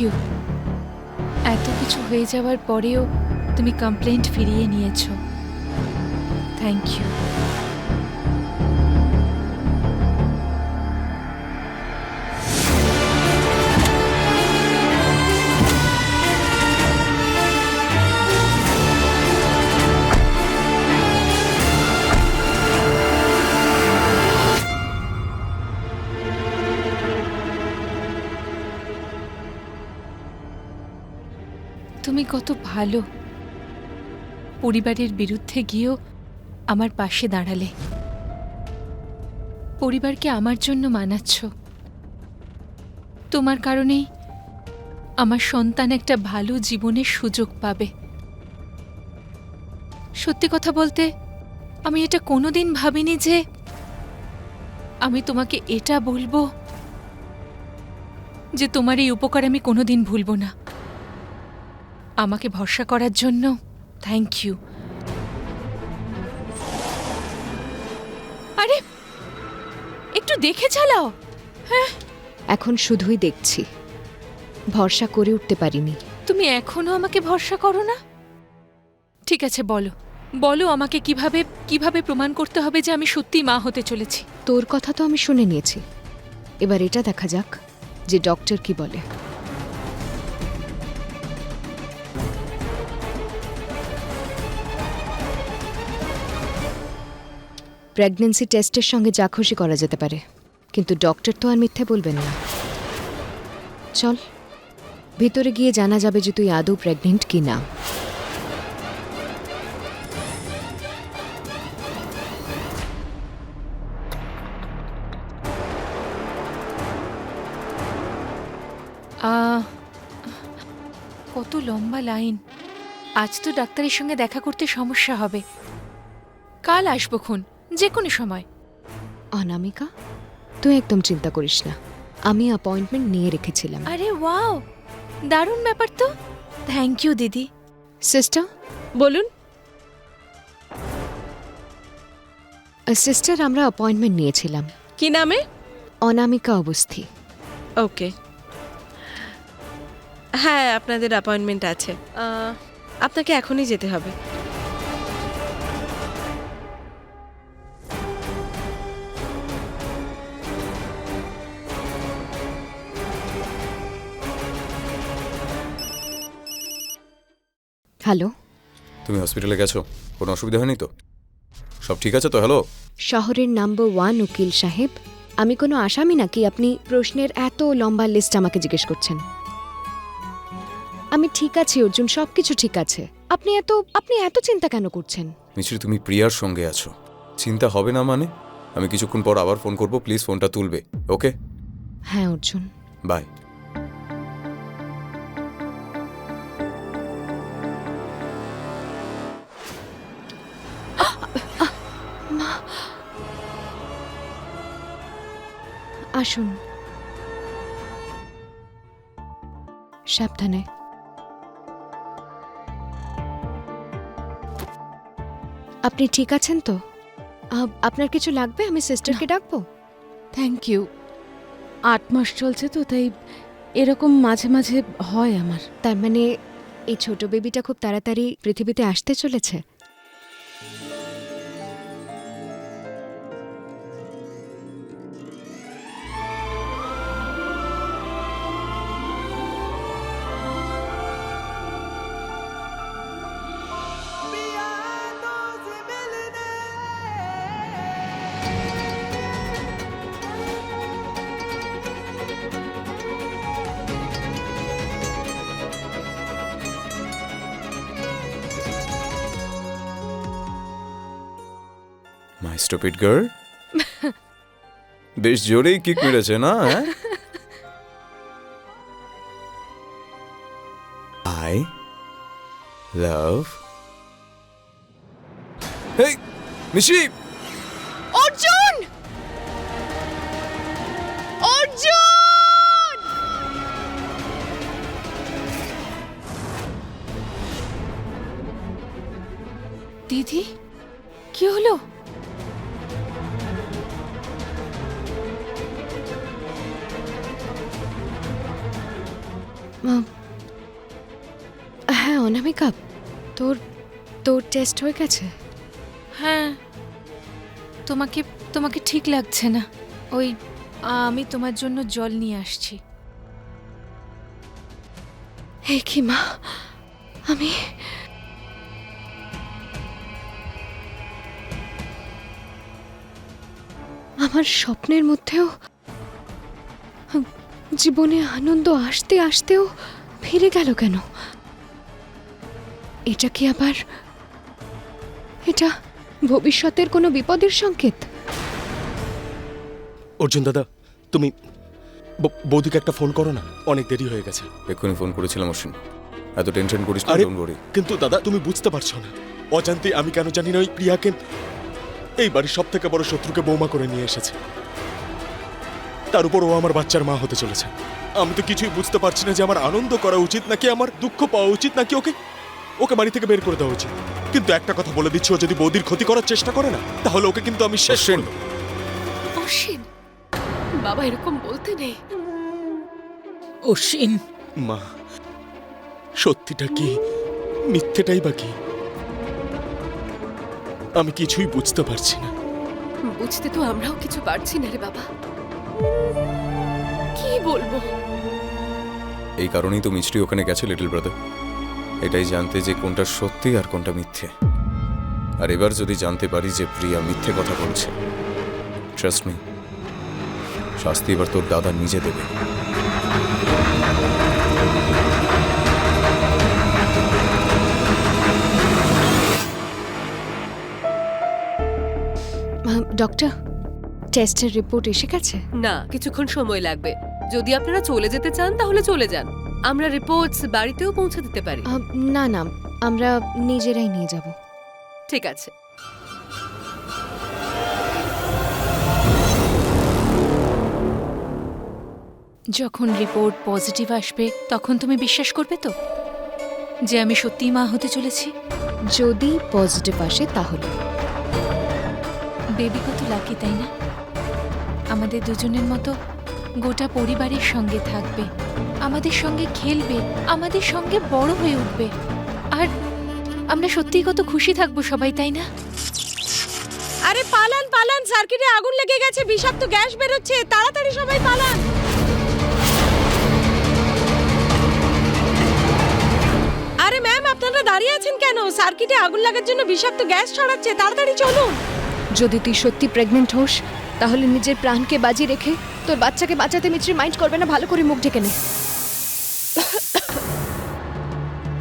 You এত কিছু হয়ে যাওয়ার পরেও তুমি কমপ্লেন্ট ফিরিয়ে নিয়েছো। থ্যাংক ইউ তুমি কত ভালো। পরিবারের বিরুদ্ধে গিয়েও আমার পাশে দাঁড়ালে। পরিবারকে আমার জন্য মানাচ্ছ। তোমার কারণেই আমার সন্তান একটা ভালো জীবনের সুযোগ পাবে। সত্যি কথা বলতে, আমি এটা কোনোদিন ভাবিনি যে আমি তোমাকে এটা বলব যে তোমার এই উপকার আমি কোনোদিন ভুলবো না। আমাকে ভরসা করার জন্য। থ্যাংক ইউ আরে একটু দেখে চালাও। হ্যাঁ। এখন শুধুই দেখছি। ভরসা করে উঠতে পারিনি। তুমি এখনও আমাকে ভরসা করো না? ঠিক আছে বলো। বলো আমাকে কীভাবে কীভাবে প্রমাণ করতে হবে যে আমি সত্যি মা হতে চলেছি? তোর কথা তো আমি শুনে নিয়েছি। এবার এটা দেখা যাক যে ডক্টর কি বলে। প্রেগন্যান্সি টেস্টের সঙ্গে যা খুশি করা যেতে পারে। কিন্তু ডক্টর তো আর মিথ্যে বলবেন না। চল, ভিতরে গিয়ে জানা যাবে যে তুই আদৌ প্রেগনেন্ট কি না। কত লম্বা লাইন। আজ তো ডাক্তারের সঙ্গে দেখা করতে সমস্যা হবে। কাল আসব খুন। যে কোনো সময়। অনামিকা তুই একদম চিন্তা করিস না। আমি অ্যাপয়েন্টমেন্ট নিয়ে রেখেছিলাম। আরে ওয়াও! দারুণ ব্যাপার তো। থ্যাংক ইউ দিদি। সিস্টার বলুন। সিস্টার আমরা অ্যাপয়েন্টমেন্ট নিয়েছিলাম। কি নামে? অনামিকা অবস্থি। ওকে হ্যাঁ আপনাদের অ্যাপয়েন্টমেন্ট আছে। আপনাকে এখনই যেতে হবে। হ্যালো তুমি হসপিটালে গেছো? কোনো অসুবিধা হয়নি তো? সব ঠিক আছে তো? হ্যালো শহরের নাম্বার ওয়ান উকিল সাহেব আমি কোনো আসামি নাকি? আপনি প্রশ্নের এত লম্বা লিস্ট আমাকে জিজ্ঞেস করছেন। আমি ঠিক আছি অর্জুন সব কিছু ঠিক আছে। আপনি এত আপনি এত চিন্তা কেন করছেন? মিশ্রি তুমি প্রিয়ার সঙ্গে আছো। চিন্তা হবে না মানে? আমি কিছুক্ষণ পর আবার ফোন করব প্লিজ ফোনটা তুলবে। ওকে হ্যাঁ অর্জুন। বাই আসুন। সাবধানে। আপনি ঠিক আছেন তো? আপনার কিছু লাগবে? আমি সিস্টারকে ডাকবো? থ্যাংক ইউ আট মাস চলছে তো তাই এরকম মাঝে মাঝে হয় আমার। তার মানে এই ছোট বেবিটা খুব তাড়াতাড়ি পৃথিবীতে আসতে চলেছে? Stupid girl? বেশ জোরেই কিক মেরেছে না I love hey Misri test হয়ে গেছে? হ্যাঁ। তোমাকে তোমাকে ঠিক লাগছে না। ওই আমি তোমার জন্য জল নিয়ে আসছি। হে কি মা? আমি আমার স্বপ্নের মধ্যেও জীবনে আনন্দ আসতে আসতেও ফিরে গেল কেন? এটা কি আবার এটা ভবিষ্যতের কোনো বিপদের সংকেত? অর্জুন দাদা তুমি বৌদিকে একটা ফোন করো না অনেক দেরি হয়ে গেছে। এক্ষুনি ফোন করেছিলাম অশ্বিন। এত টেনশন করিস না আরে ডোন্ট ওয়ারি কিন্তু দাদা তুমি বুঝতে পারছ না। অজান্তে আমি কেন জানি না ওই প্রিয়াকে এই বাড়ির সব থেকে বড় শত্রুকে বৌমা করে নিয়ে এসেছে। তার উপর ও আমার বাচ্চার মা হতে চলেছে। আমি তো কিছুই বুঝতে পারছি না যে আমার আনন্দ করা উচিত নাকি আমার দুঃখ পাওয়া উচিত নাকি ওকে ওকে বাড়ি থেকে বের করে দেওয়া উচিত। কিন্তু একটা কথা বলে দিচ্ছি ও যদি বৌদির ক্ষতি করার চেষ্টা করে না তাহলে ওকে কিন্তু আমি শেষ করব। অশ্বিন বাবা এরকম বলতে নেই। অশ্বিন। মা সত্যিটা কি মিথ্যেটাই বা কি? আমি কিছুই বুঝতে পারছি না। বুঝতে তো আমরাও কিছু পারছি না রে বাবা। কি বলব? এই কারণেই তো মিষ্টি ওখানে গেছে লিটল ব্রাদার। এটাই জানতে যে কোনটা সত্যি আর কোনটা মিথ্যে। আর এবার যদি জানতে পারি যে প্রিয়া মিথ্যে কথা বলছে ট্রাস্ট মি শাস্তি এবার তোর দাদা নিজে দেবে। ডক্টর টেস্টের রিপোর্ট এসে গেছে? না কিছুক্ষণ সময় লাগবে। যদি আপনারা চলে যেতে চান তাহলে চলে যান। আমরা রিপোর্টস বাড়িতেও পৌঁছে দিতে পারি। আহ, না না আমরা নিজেরাই নিয়ে যাব। ঠিক আছে। যখন রিপোর্ট পজিটিভ আসবে তখন তুমি বিশ্বাস করবে তো? যে আমি সত্যিই মা হতে চলেছি? যদি পজিটিভ আসে তাহলে। বেবি কত লাকি তাই না? আমাদের দুজনের মতো গোটা পরিবারের সঙ্গে থাকবে। আমাদের সঙ্গে খেলবে আমাদের সঙ্গে বড় হয়ে উঠবে। আর আমরা সত্যিই কত খুশি থাকব সবাই তাই না? আরে পালান পালান সার্কিটে আগুন লেগে গেছে বিষাক্ত গ্যাস বেরোচ্ছে তাড়াতাড়ি সবাই পালান। আরে ম্যাম আপনারা দাঁড়িয়ে আছেন কেন? সার্কিটে আগুন লাগার জন্য বিষাক্ত গ্যাস ছড়াচ্ছে তাড়াতাড়ি চলুন। যদি তুই সত্যি প্রেগনেন্ট হোস তাহলে নিজের প্রাণকে বাজি রেখে তোর বাচ্চাকে বাঁচাতে মিত্রি মাইন্ড করবে না ভালো করে মুখ ঢেকে নে।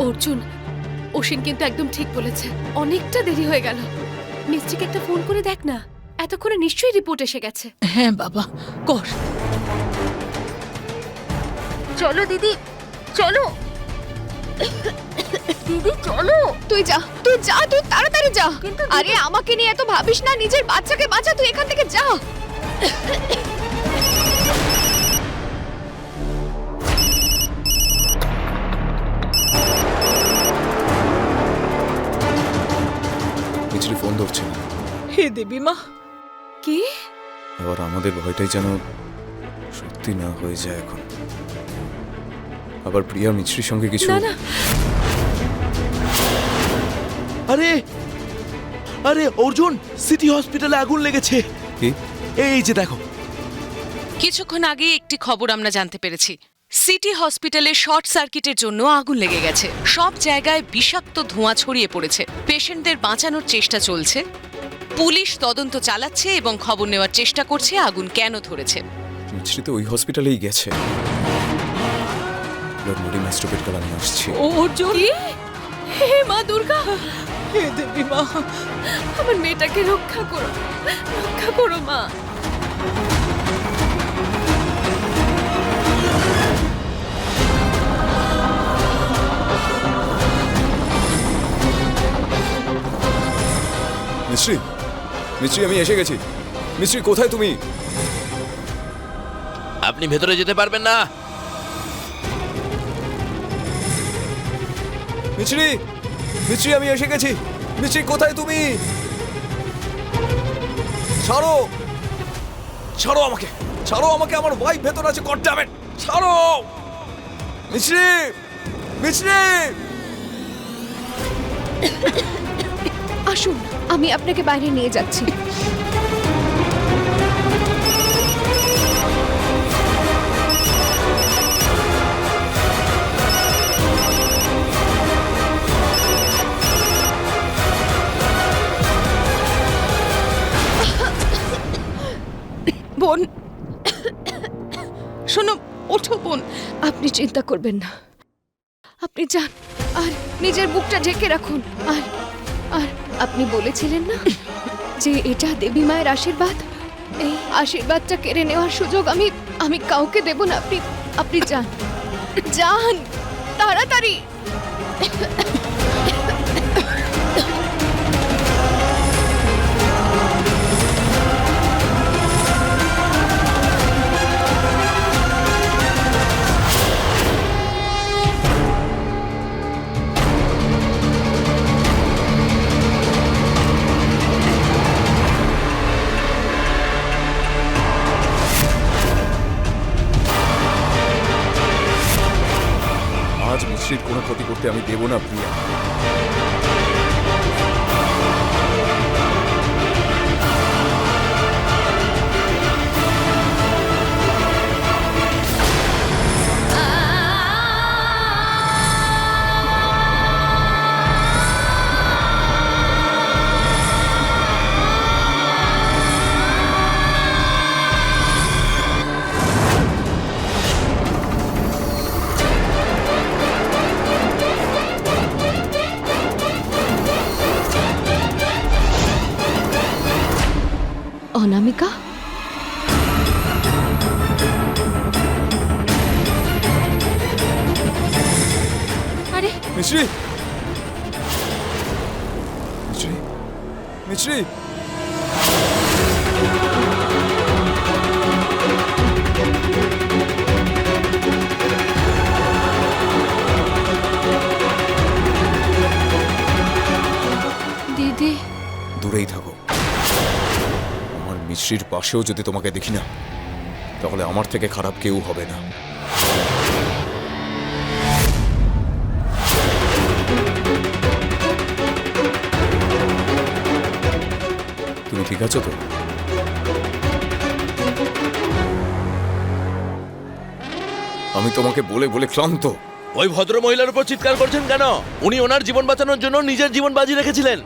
অর্জুন অশ্বিন কিন্তু একদম ঠিক বলেছে। অনেকটা দেরি হয়ে গেল। মিস্ত্রিকে একটা ফোন করে দেখ না। এতক্ষণে নিশ্চয়ই রিপোর্ট এসে গেছে। হ্যাঁ বাবা কর। চলো দিদি চলো। দিদি চলো। তুই যা তুই যা তুই তাড়াতাড়ি যা। আরে আমাকে নিয়ে এত ভাবিস না নিজের বাচ্চাকে বাঁচা তুই এখান থেকে যা। মিষ্টি ফোন ধরছে না। হে দেবী মা। কি? আবার আমাদের ভয়টাই যেন সত্যি না হয়ে যায় এখন। আবার প্রিয়া মিছরির সঙ্গে কিছু না, না। আরে আরে অর্জুন সিটি হসপিটালে আগুন লেগেছে। কি? এই যে দেখো। কিছুক্ষণ আগে একটি খবর আমরা জানতে পেরেছি। সিটি হসপিটালে শর্ট সার্কিটের জন্য আগুন লেগে গেছে। সব জায়গায় বিষাক্ত ধোঁয়া ছড়িয়ে পড়েছে। পেশেন্টদের বাঁচানোর চেষ্টা চলছে। পুলিশ তদন্ত চালাচ্ছে এবং খবর নেওয়ার চেষ্টা করছে আগুন কেন ধরেছে। তো ওই হসপিটালেই গেছে। আসছি। ও অর্জুন? হে মা দুর্গা হে দেবী মা আমার মেয়েটাকে রক্ষা করো রক্ষা করো মা। মিছরি মিছরি আমি এসে গেছি। মিছরি কোথায় তুমি? আপনি ভেতরে যেতে পারবেন না। মিছরি মিছরি, আমি এসে গেছি। মিছরি, কোথায় তুমি? ছাড়ো। ছাড়ো আমাকে। ছাড়ো আমাকে, আমার ওয়াইফ ভেতর আছে গড ড্যাম ছাড়ো! মিছরি মিছরি! আসুন, আমি আপনাকে বাইরে নিয়ে যাচ্ছি। বোন। শোনো, ওঠো বোন, আপনি চিন্তা করবেন না। আপনি যান, আর নিজের বুকটা ঢেকে রাখুন। আর আর আপনি বলেছিলেন না যে এটা দেবী মায়ের আশীর্বাদ? এই আশীর্বাদটা কেড়ে নেওয়ার সুযোগ আমি আমি কাউকে দেব না। আপনি আপনি যান। যান, তাড়াতাড়ি। আমি দেব না প্রিয়া। অনামিকা? আরে। মিছরি। মিছরি। মিছরি। দিদি। দূরেই থাকো। মিশ্রির পাশেও যদি তোমাকে দেখি না তাহলে আমার থেকে খারাপ কেউ হবে না। তুমি ঠিক আছো তো? আমি তোমাকে বলে বলে ক্লান্ত। ওই ভদ্র মহিলার উপর চিৎকার করছেন কেন? উনি ওনার জীবন বাঁচানোর জন্য নিজের জীবন বাজি রেখেছিলেন।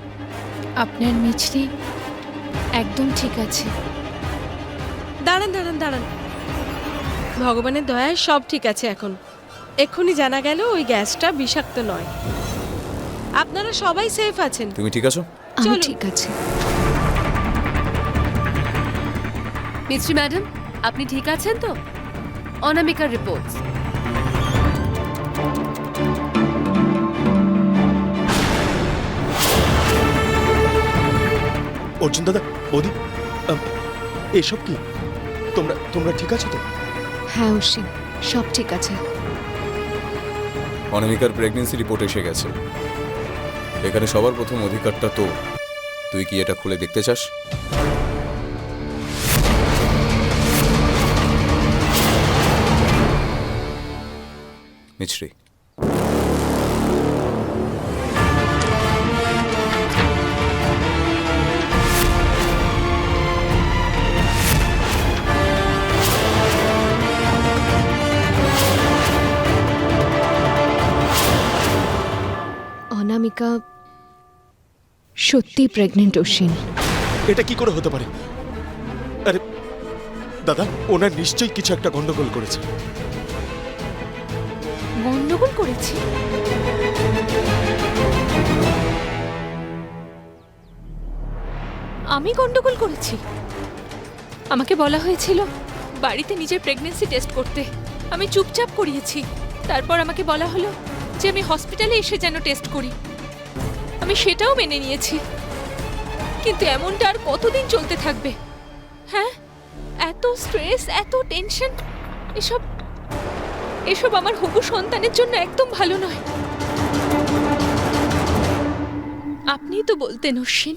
আপনার মিছরি একদম ঠিক আছে। দাঁড়ান দাঁড়ান দাঁড়ান। ভগবানের দয়ায় সব ঠিক আছে এখন। এক্ষুনি জানা গেল ওই গ্যাসটা বিষাক্ত নয়। আপনারা সবাই সেফ আছেন। তুমি ঠিক আছো? আমি। ঠিক আছে। মিস্ত্রি ম্যাডাম আপনি ঠিক আছেন তো? অনামিকার রিপোর্টস অর্জুন দাদা বৌদি আম, এসব কি? তোমরা তোমরা ঠিক আছো তো? হ্যাঁ অশ্বিন সব ঠিক আছে। অনামিকার প্রেগনেন্সি রিপোর্ট এসে গেছে। এখানে সবার প্রথম অধিকারটা তো তুই কি এটা খুলে দেখতে চাস? মিছরি। অনামিকা সত্যি প্রেগনেন্ট অশ্বিন এটা কি করে হতে পারে? আরে দাদা ওনার নিশ্চয়ই কিছু একটা গন্ডগোল করেছে। গন্ডগোল করেছি? আমি গন্ডগোল করেছি। আমাকে বলা হয়েছিল বাড়িতে নিজের প্রেগনেন্সি টেস্ট করতে। আমি চুপচাপ করিয়েছি। তারপর আমাকে বলা হলো যে আমি হসপিটালে এসে যেন টেস্ট করি। আমি সেটাও মেনে নিয়েছি। কিন্তু এমনটা আর কতদিন চলতে থাকবে? হ্যাঁ? এত স্ট্রেস এত টেনশন এসব এসব আমার হবু সন্তানের জন্য একদম ভালো নয়। আপনিই তো বলতেন, অশ্বিন,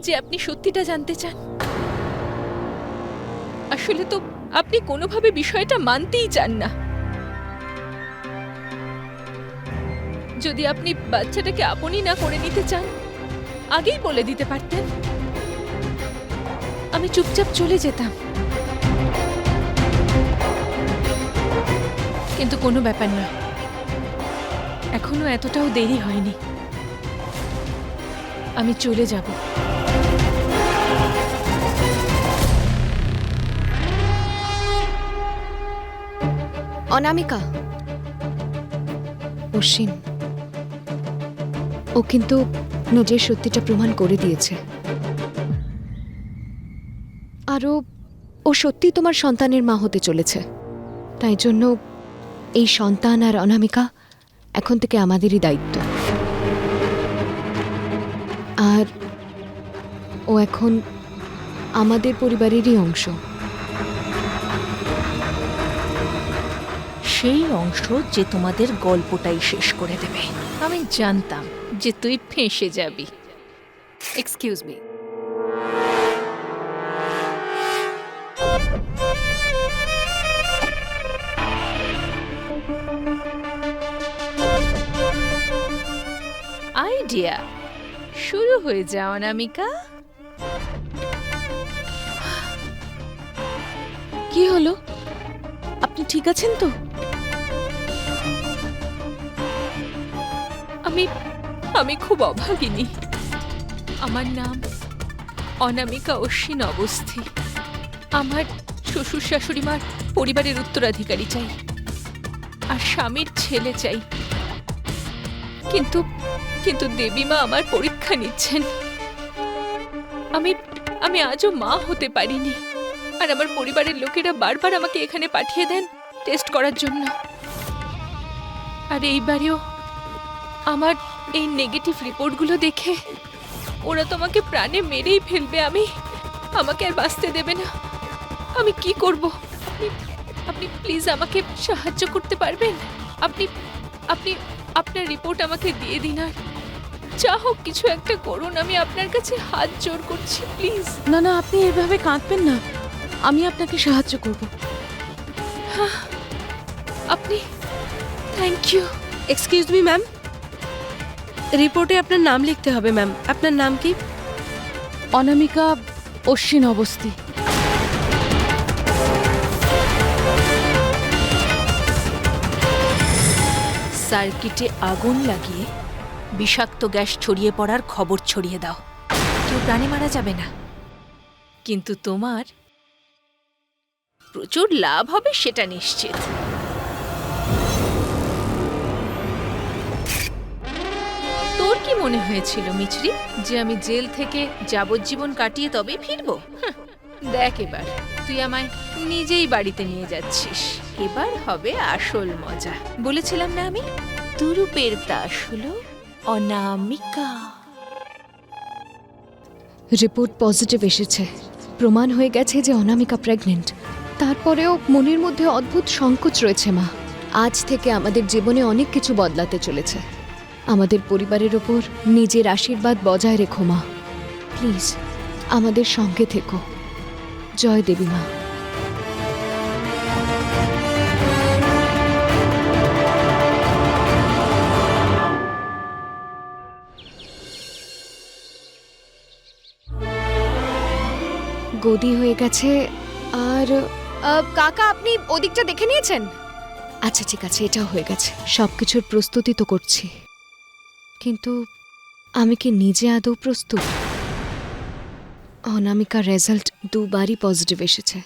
যে আপনি সত্যিটা জানতে চান। আসলে তো আপনি কোনোভাবে বিষয়টা মানতেই চান না। যদি আপনি বাচ্চাটাকে আপনি না করে নিতে চান আগেই বলে দিতে পারতেন। আমি চুপচাপ চলে যেতাম। কিন্তু কোনো ব্যাপার না। এখনও এতটাও দেরি হয়নি। আমি চলে যাব। অনামিকা। অশ্বিন ও কিন্তু নিজের সত্যিটা প্রমাণ করে দিয়েছে। আরও ও সত্যি তোমার সন্তানের মা হতে চলেছে। তাই জন্য এই সন্তান আর অনামিকা এখন থেকে আমাদেরই দায়িত্ব। আর ও এখন আমাদের পরিবারেরই অংশ। সেই অংশ যে তোমাদের গল্পটাই শেষ করে দেবে। আমি জানতাম যে তুই ফেঁসে যাবি। এক্সকিউজ মি আইডিয়া শুরু হয়ে যাও অনামিকা। কি হলো? আপনি ঠিক আছেন তো? আমি আমি খুব অভাগিনী। আমার নাম অনামিকা অশ্বিন অবস্থি। আমার শ্বশুর শাশুড়িমার পরিবারের উত্তরাধিকারী চাই। আর স্বামীর ছেলে চাই। কিন্তু কিন্তু দেবীমা আমার পরীক্ষা নিচ্ছেন। আমি আমি আজও মা হতে পারিনি। আর আমার পরিবারের লোকেরা বারবার আমাকে এখানে পাঠিয়ে দেন টেস্ট করার জন্য। আর এইবারেও আমার এই নেগেটিভ রিপোর্টগুলো দেখে ওরা তোমাকে প্রাণে মেরেই ফেলবে আমি। আমাকে আর বাঁচতে দেবে না। আমি কি করব? আপনি প্লিজ আমাকে সাহায্য করতে পারবেন? আপনি আপনি আপনার রিপোর্ট আমাকে দিয়ে দিন আর যা হোক কিছু একটা করুন। আমি আপনার কাছে হাত জোর করছি প্লিজ না না আপনি এভাবে কাঁদবেন না। আমি আপনাকে সাহায্য করব। আপনি thank you excuse me ma'am রিপোর্টে আপনার নাম লিখতে হবে ম্যাম। আপনার নাম কি? অনামিকা অশ্বিন অবস্থি। সার্কিটে আগুন লাগিয়ে বিষাক্ত গ্যাস ছড়িয়ে পড়ার খবর ছড়িয়ে দাও। কেউ প্রাণে মারা যাবে না। কিন্তু তোমার প্রচুর লাভ হবে সেটা নিশ্চিত। কি মনে হয়েছিল মিছরি যে আমি জেল থেকে যাবজ্জীবন কাটিয়ে তবেই ফিরবো? দেখ এবার তুই আমায় নিজেই বাড়িতে নিয়ে যাচ্ছিস। এবার হবে আসল মজা। বলেছিলাম না আমি? দুরূপের দাস হলো অনামিকা। রিপোর্ট পজিটিভ এসেছে। প্রমাণ হয়ে গেছে যে অনামিকা প্রেগনেন্ট। তারপরেও মনের মধ্যে অদ্ভুত সংকোচ রয়েছে মা। আজ থেকে আমাদের জীবনে অনেক কিছু বদলাতে চলেছে। আমাদের পরিবারের ওপর নিজের আশীর্বাদ বজায় রেখো মা। প্লিজ আমাদের সঙ্গে থেকো। জয় দেবী মা। গদি হয়ে গেছে আর কাকা আপনি ওদিকটা দেখে নিয়েছেন? আচ্ছা ঠিক আছে এটাও হয়ে গেছে। সব কিছুর প্রস্তুতি তো করছি। কিন্তু আমি কি নিজে আদৌ প্রস্তুত? অনামিকা রেজাল্ট দুবারই পজিটিভ এসেছে।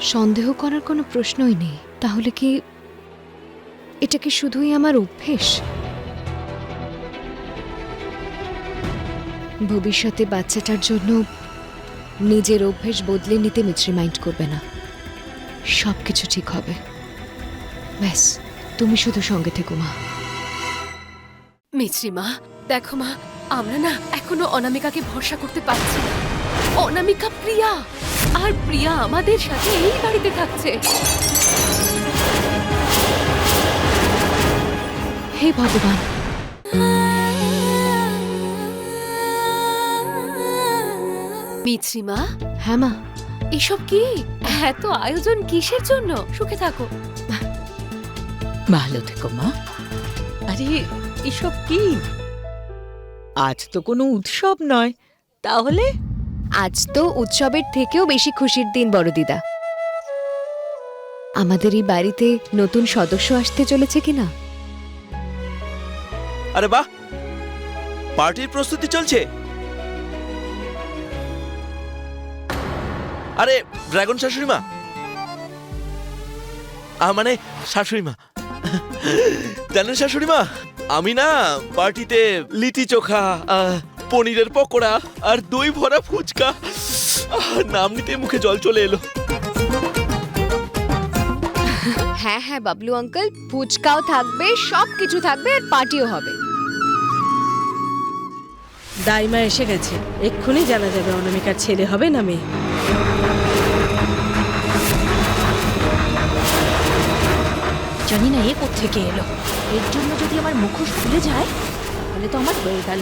সন্দেহ করার কোনো প্রশ্নই নেই। তাহলে কি এটা কি শুধুই আমার অভ্যেস? ভবিষ্যতে বাচ্চাটার জন্য নিজের অভ্যেস বদলে নিতে মিছরি মাইন্ড করবে না। সব কিছু ঠিক হবে। ব্যাস, তুমি শুধু সঙ্গে থেকো মা। মিছরি মা দেখো মা আমরা না এখনও অনামিকাকে ভরসা করতে পারছি না। অনামিকা প্রিয়া আর প্রিয়া আমাদের সাথে এই বাড়িতে থাকছে। হে ভগবান। মিছরি মা হ্যাঁ মা। এসব কি? এত আয়োজন কিসের জন্য? সুখে থাকো। ভালো থেকো মা। আরে এসব কি? আজ তো কোনো উৎসব নয়। তাহলে? আজ তো উৎসবের থেকেও বেশি খুশির দিন বড় দিদা। আমাদের এই বাড়িতে নতুন সদস্য আসতে চলেছে কিনা আরে বাহ! পার্টির প্রস্তুতি চলছে। আরে ড্রাগন শাশুড়ি মা। আ, মানে শাশুড়ি মা। জানেন শাশুড়ি মা? আমি না পার্টিতে লিটি চোখা আহ, পনিরের পকোড়া আর দই ভরা ফুচকা আহ, নাম নিতে মুখে জল চলে এলো। হ্যাঁ হ্যাঁ বাবলু আঙ্কেল ফুচকাও থাকবে সব কিছু থাকবে আর পার্টিও হবে। দাইমা এসে গেছে। এক্ষুনি জানা যাবে অনামিকার ছেলে হবে না মেয়ে। জানি না এ থেকে এলো। এর জন্য যদি আমার মুখোশ খুলে যায় তাহলে তো আমার হয়ে গেল।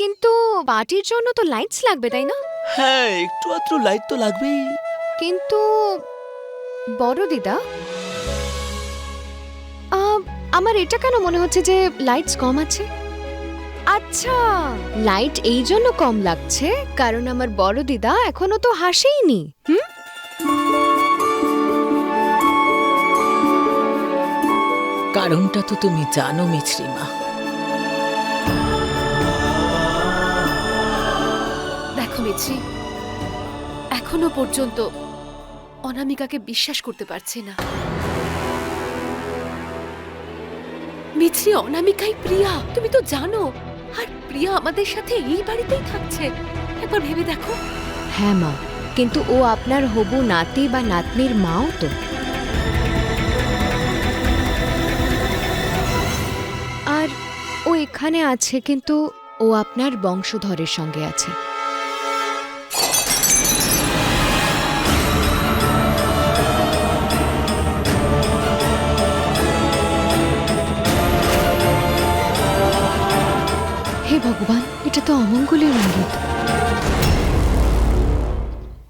কিন্তু পার্টির জন্য তো লাইটস লাগবে তাই না? হ্যাঁ একটু আত্র লাইট তো লাগবেই। কিন্তু বড় দিদা আমার এটা কেন মনে হচ্ছে যে লাইটস কম আছে? আচ্ছা লাইট এই জন্য কম লাগছে কারণ আমার বড় দিদা এখনও তো হাসেইনি। হুম? কারণটা তো তুমি জানো মিছরিমা। দেখো মিছরি এখনও পর্যন্ত অনামিকাকে বিশ্বাস করতে পারছি না। মিছরি অনামিকাই প্রিয়া তুমি তো জানো। আর প্রিয়া আমাদের সাথে এই বাড়িতেই থাকছে। একবার ভেবে দেখো। হ্যাঁ মা কিন্তু ও আপনার হবু নাতি বা নাতনির মাও তো। এখানে আছে কিন্তু ও আপনার বংশধরের সঙ্গে আছে। হে ভগবান এটা তো অমঙ্গলের ইঙ্গিত।